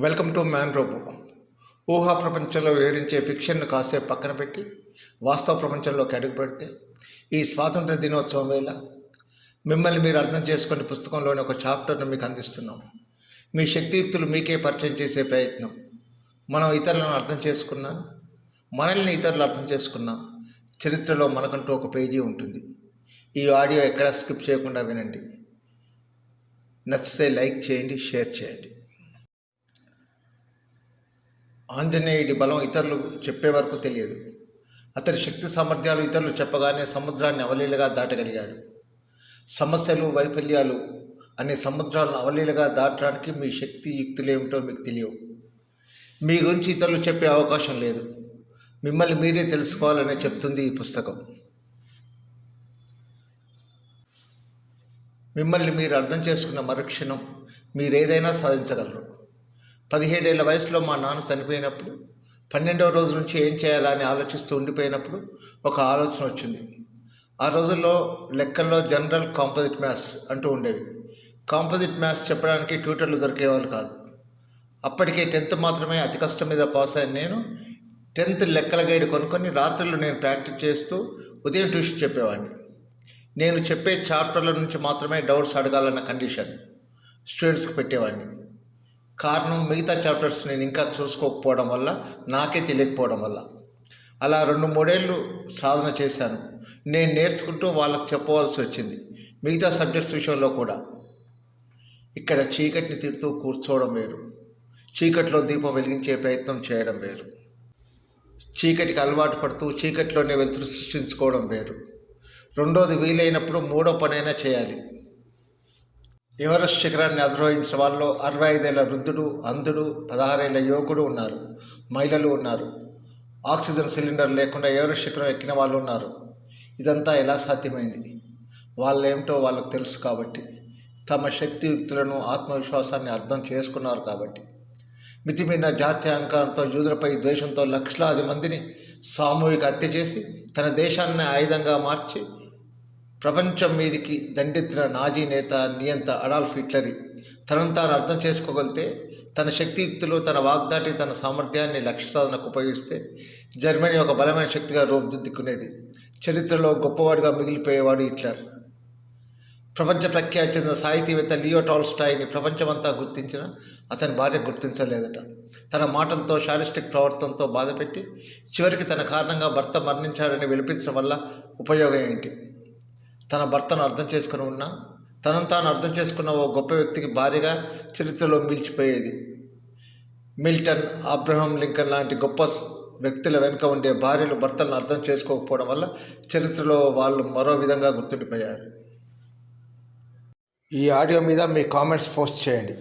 Welcome to man robo. ఊహా ప్రపంచంలో వివరించే ఫిక్షన్ను కాసేపు పక్కన పెట్టి వాస్తవ ప్రపంచంలోకి అడుగు పెడితే ఈ స్వాతంత్ర దినోత్సవం వేళ మిమ్మల్ని మీరు అర్థం చేసుకునే పుస్తకంలోని ఒక చాప్టర్ను మీకు అందిస్తున్నాం. మీ శక్తియుక్తులు మీకే పరిచయం చేసే ప్రయత్నం. మనం ఇతరులను అర్థం చేసుకున్నా మనల్ని ఇతరులు అర్థం చేసుకున్నా చరిత్రలో మనకంటూ ఒక పేజీ ఉంటుంది. ఈ ఆడియో ఎక్కడా స్కిప్ చేయకుండా వినండి. నచ్చితే లైక్ చేయండి షేర్ చేయండి. ఆంజనేయుడి బలం ఇతరులు చెప్పే వరకు తెలియదు. అతని శక్తి సామర్థ్యాలు ఇతరులు చెప్పగానే సముద్రాన్ని అవలీలగా దాటగలిగాడు. సమస్యలు వైఫల్యాలు అనే సముద్రాలను అవలీలగా దాటడానికి మీ శక్తి యుక్తులేమిటో మీకు తెలియవు. మీ గురించి ఇతరులు చెప్పే అవకాశం లేదు. మిమ్మల్ని మీరే తెలుసుకోవాలని చెప్తుంది ఈ పుస్తకం. మిమ్మల్ని మీరు అర్థం చేసుకున్న మరుక్షణం మీరేదైనా సాధించగలరు. పదిహేడేళ్ళ వయసులో మా నాన్న చనిపోయినప్పుడు పన్నెండవ రోజు నుంచి ఏం చేయాలని ఆలోచిస్తూ ఉండిపోయినప్పుడు ఒక ఆలోచన వచ్చింది. ఆ రోజుల్లో లెక్కల్లో జనరల్ కాంపోజిట్ మ్యాథ్స్ అంటూ ఉండేవి. కాంపోజిట్ మ్యాథ్స్ చెప్పడానికి ట్యూటర్లు దొరికేవాళ్ళు కాదు. అప్పటికే టెన్త్ మాత్రమే అతి కష్టం మీద పాస్ అయిన నేను. టెన్త్ లెక్కల గైడ్ కొనుక్కొని రాత్రులు నేను ప్రాక్టీస్ చేస్తూ ఉదయం ట్యూషన్ చెప్పేవాడిని. నేను చెప్పే చాప్టర్ల నుంచి మాత్రమే డౌట్స్ అడగాలన్న కండిషన్ స్టూడెంట్స్కి పెట్టేవాడిని. కారణం మిగతా చాప్టర్స్ నేను ఇంకా చూసుకోకపోవడం వల్ల నాకే తెలియకపోవడం వల్ల. అలా రెండు మూడేళ్ళు సాధన చేశాను. నేను నేర్చుకుంటూ వాళ్ళకి చెప్పవలసి వచ్చింది. మిగతా సబ్జెక్ట్స్ విషయంలో కూడా. ఇక్కడ చీకటిని తిడుతూ కూర్చోవడం వేరు. చీకట్లో దీపం వెలిగించే ప్రయత్నం చేయడం వేరు. చీకటికి అలవాటు పడుతూ చీకటిలోనే వెలుతురు సృష్టించుకోవడం వేరు. రెండోది వీలైనప్పుడు మూడో పనైనా చేయాలి. ఎవరెస్ట్ శిఖరాన్ని అధిరోహించిన వాళ్ళలో అరవై ఐదేళ్ళ వృద్ధుడు అంధుడు పదహారేళ్ళ యువకుడు ఉన్నారు మహిళలు ఉన్నారు. ఆక్సిజన్ సిలిండర్ లేకుండా ఎవరెస్ట్ శిఖరం ఎక్కిన వాళ్ళు ఉన్నారు. ఇదంతా ఎలా సాధ్యమైంది? వాళ్ళేమిటో వాళ్ళకు తెలుసు కాబట్టి తమ శక్తియుక్తులను ఆత్మవిశ్వాసాన్ని అర్థం చేసుకున్నారు కాబట్టి. మితిమీరిన జాతీయ అహంకారంతో యూదులపై ద్వేషంతో లక్షలాది మందిని సామూహిక హత్య చేసి తన దేశాన్ని ఆయుధంగా మార్చి ప్రపంచం మీదికి దండెత్తిన నాజీ నేత నియంత అడాల్ఫ్ హిట్లరీ తనను తాను అర్థం చేసుకోగలితే తన శక్తియుక్తులు తన వాగ్దాటి తన సామర్థ్యాన్ని లక్ష్య సాధనకు ఉపయోగిస్తే జర్మనీ ఒక బలమైన శక్తిగా రూపుదిద్దుకునేది. చరిత్రలో గొప్పవాడిగా మిగిలిపోయేవాడు హిట్లర్. ప్రపంచ ప్రఖ్యాతి చెందిన సాహితీవేత్త లియో టాల్స్టాయిని ప్రపంచమంతా గుర్తించిన అతని భార్య గుర్తించలేదట. తన మాటలతో శారిస్టిక్ ప్రవర్తనతో బాధపెట్టి చివరికి తన కారణంగా భర్త మరణించాడని విలిపించడం వల్ల ఉపయోగం ఏంటి? తన భర్తను అర్థం చేసుకుని ఉన్నా తనను తాను అర్థం చేసుకున్న ఓ గొప్ప వ్యక్తికి భార్యగా చరిత్రలో మిలిచిపోయేది మిల్టన్ అబ్రహం లింకన్ లాంటి గొప్ప వ్యక్తుల వెనుక ఉండే భార్యలు భర్తలను అర్థం చేసుకోకపోవడం వల్ల చరిత్రలో వాళ్ళు మరో విధంగా గుర్తుండిపోయారు. ఈ ఆడియో మీద మీ కామెంట్స్ పోస్ట్ చేయండి.